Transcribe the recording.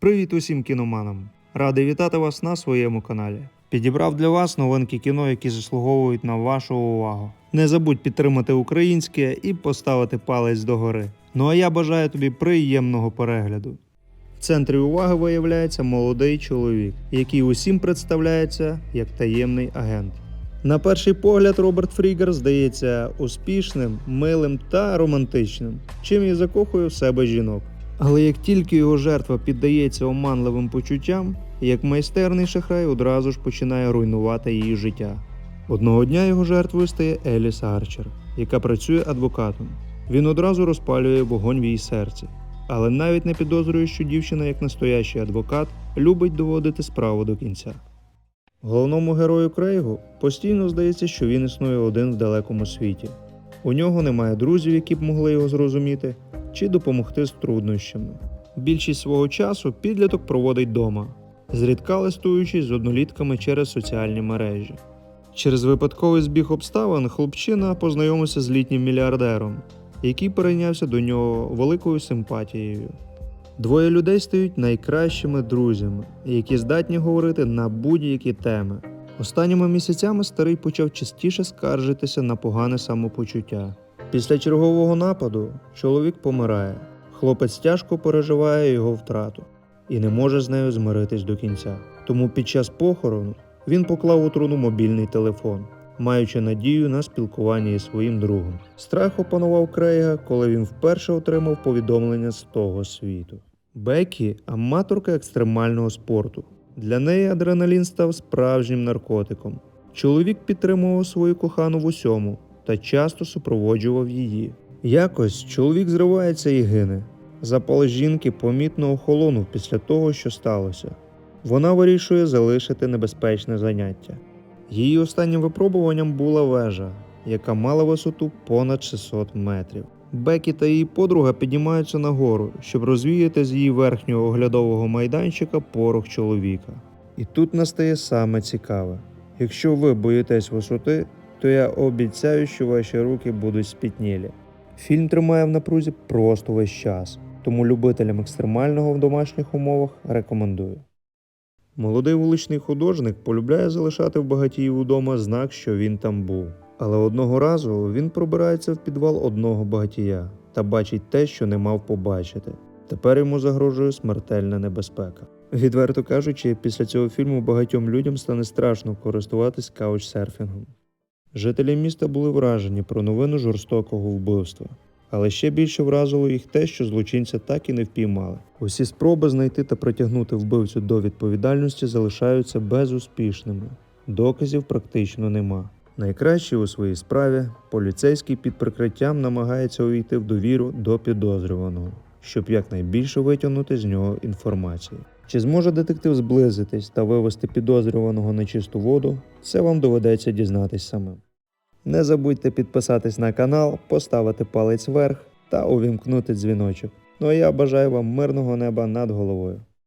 Привіт усім кіноманам! Радий вітати вас на своєму каналі. Підібрав для вас новинки кіно, які заслуговують на вашу увагу. Не забудь підтримати українське і поставити палець догори. Ну а я бажаю тобі приємного перегляду. В центрі уваги виявляється молодий чоловік, який усім представляється як таємний агент. На перший погляд, Роберт Фрігер здається успішним, милим та романтичним, чим і закохує в себе жінок. Але як тільки його жертва піддається оманливим почуттям, як майстерний шахрай одразу ж починає руйнувати її життя. Одного дня його жертвою стає Еліс Арчер, яка працює адвокатом. Він одразу розпалює вогонь в її серці, але навіть не підозрює, що дівчина, як настоящий адвокат, любить доводити справу до кінця. Головному герою Крейгу постійно здається, що він існує один в далекому світі. У нього немає друзів, які б могли його зрозуміти, чи допомогти з труднощами. Більшість свого часу підліток проводить дома, зрідка листуючись з однолітками через соціальні мережі. Через випадковий збіг обставин хлопчина познайомився з літнім мільярдером, який перейнявся до нього великою симпатією. Двоє людей стають найкращими друзями, які здатні говорити на будь-які теми. Останніми місяцями старий почав частіше скаржитися на погане самопочуття. Після чергового нападу чоловік помирає. Хлопець тяжко переживає його втрату і не може з нею змиритись до кінця. Тому під час похорону він поклав у труну мобільний телефон, маючи надію на спілкування із своїм другом. Страх опанував Крейга, коли він вперше отримав повідомлення з того світу. Бекі аматорка екстремального спорту. Для неї адреналін став справжнім наркотиком. Чоловік підтримував свою кохану в усьому та часто супроводжував її. Якось чоловік зривається і гине. Запал жінки помітно охолонув після того, що сталося. Вона вирішує залишити небезпечне заняття. Її останнім випробуванням була вежа, яка мала висоту понад 600 метрів. Бекі та її подруга піднімаються нагору, щоб розвіяти з її верхнього оглядового майданчика порох чоловіка. І тут настає саме цікаве. Якщо ви боїтесь висоти, то я обіцяю, що ваші руки будуть спітнілі. Фільм тримає в напрузі просто весь час, тому любителям екстремального в домашніх умовах рекомендую. Молодий вуличний художник полюбляє залишати в багатіїв удома знак, що він там був. Але одного разу він пробирається в підвал одного багатія та бачить те, що не мав побачити. Тепер йому загрожує смертельна небезпека. Відверто кажучи, після цього фільму багатьом людям стане страшно користуватись каучсерфінгом. Жителі міста були вражені про новину жорстокого вбивства. Але ще більше вразило їх те, що злочинця так і не впіймали. Усі спроби знайти та притягнути вбивцю до відповідальності залишаються безуспішними. Доказів практично нема. Найкраще у своїй справі поліцейський під прикриттям намагається увійти в довіру до підозрюваного, щоб якнайбільше витягнути з нього інформації. Чи зможе детектив зблизитись та вивести підозрюваного на чисту воду, це вам доведеться дізнатись самим. Не забудьте підписатись на канал, поставити палець вверх та увімкнути дзвіночок. Ну а я бажаю вам мирного неба над головою.